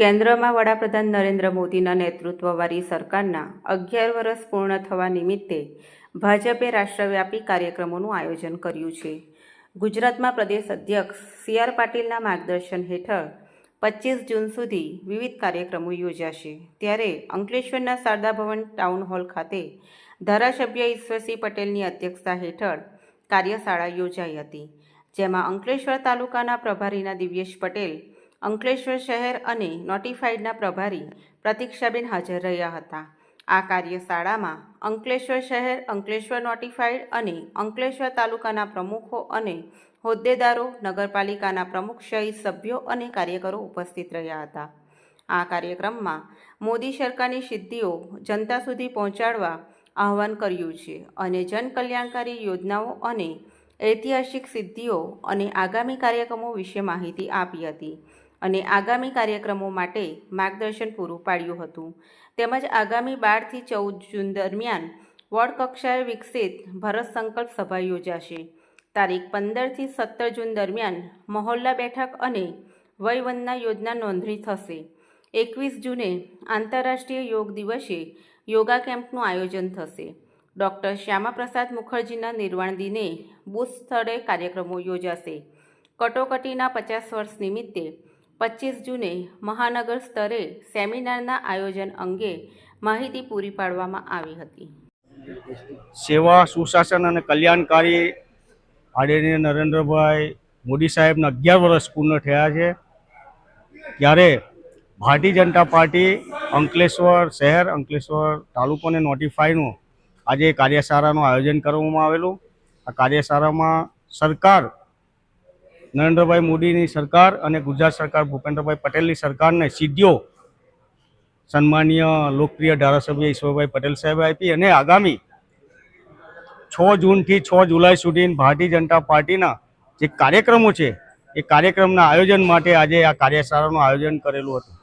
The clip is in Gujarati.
કેન્દ્રમાં વડાપ્રધાન નરેન્દ્ર મોદીના નેતૃત્વવાળી સરકારના અગિયાર વર્ષ પૂર્ણ થવા નિમિત્તે ભાજપે રાષ્ટ્રવ્યાપી કાર્યક્રમોનું આયોજન કર્યું છે. ગુજરાતમાં પ્રદેશ અધ્યક્ષ સી આર પાટીલના માર્ગદર્શન હેઠળ પચીસ જૂન સુધી વિવિધ કાર્યક્રમો યોજાશે. ત્યારે અંકલેશ્વરના શારદા ભવન ટાઉન હોલ ખાતે ધારાસભ્ય ઈશ્વરસિંહ પટેલની અધ્યક્ષતા હેઠળ કાર્યશાળા યોજાઈ હતી, જેમાં અંકલેશ્વર તાલુકાના પ્રભારીના દિવ્યેશ પટેલ અંકલેશ્વર શહેર અને નોટિફાઈડના પ્રભારી પ્રતિક્ષાબેન હાજર રહ્યા હતા. આ કાર્યશાળામાં અંકલેશ્વર શહેર, અંકલેશ્વર નોટિફાઈડ અને અંકલેશ્વર તાલુકાના પ્રમુખો અને હોદ્દેદારો, નગરપાલિકાના પ્રમુખ સહિત સભ્યો અને કાર્યકરો ઉપસ્થિત રહ્યા હતા. આ કાર્યક્રમમાં મોદી સરકારની સિદ્ધિઓ જનતા સુધી પહોંચાડવા આહવાન કર્યું છે અને જનકલ્યાણકારી યોજનાઓ અને ઐતિહાસિક સિદ્ધિઓ અને આગામી કાર્યક્રમો વિશે માહિતી આપી હતી. અને આગામી કાર્યક્રમો માટે માર્ગદર્શન પૂરું પાડ્યું હતું. તેમજ આગામી બારથી ચૌદ જૂન દરમિયાન વોર્ડ કક્ષાએ વિકસિત ભારત સંકલ્પ સભા યોજાશે. તારીખ પંદરથી સત્તર જૂન દરમિયાન મહોલ્લા બેઠક અને વયવંદના યોજના નોંધણી થશે. એકવીસ જૂને આંતરરાષ્ટ્રીય યોગ દિવસે યોગા કેમ્પનું આયોજન થશે. ડૉક્ટર શ્યામાપ્રસાદ મુખર્જીના નિર્વાણ દિને બુથ સ્થળે કાર્યક્રમો યોજાશે. કટોકટીના પચાસ વર્ષ નિમિત્તે પચીસ જૂને મહાનગર સ્તરે સેમિનારના આયોજન અંગે માહિતી પૂરી પાડવામાં આવી હતી. સેવા, સુશાસન અને કલ્યાણકારી આદરણીય નરેન્દ્રભાઈ મોદી સાહેબના અગિયાર વર્ષ પૂર્ણ થયા છે. ત્યારે ભારતીય જનતા પાર્ટી અંકલેશ્વર શહેર, અંકલેશ્વર તાલુકોને નોટિફાઈનું આજે કાર્યશાળાનું આયોજન કરવામાં આવેલું. આ કાર્યશાળામાં સરકાર નરેન્દ્રભાઈ મોદીની સરકાર અને ગુજરાત સરકાર ભૂપેન્દ્રભાઈ પટેલની સરકારને સિદ્ધિઓ સન્માનીય લોકપ્રિય ધારાસભ્ય ઈશ્વરભાઈ પટેલ સાહેબે આપી અને આગામી છ જૂનથી છ જુલાઈ સુધી ભારતીય જનતા પાર્ટીના જે કાર્યક્રમો છે, એ કાર્યક્રમના આયોજન માટે આજે આ કાર્યશાળાનું આયોજન કરેલું હતું.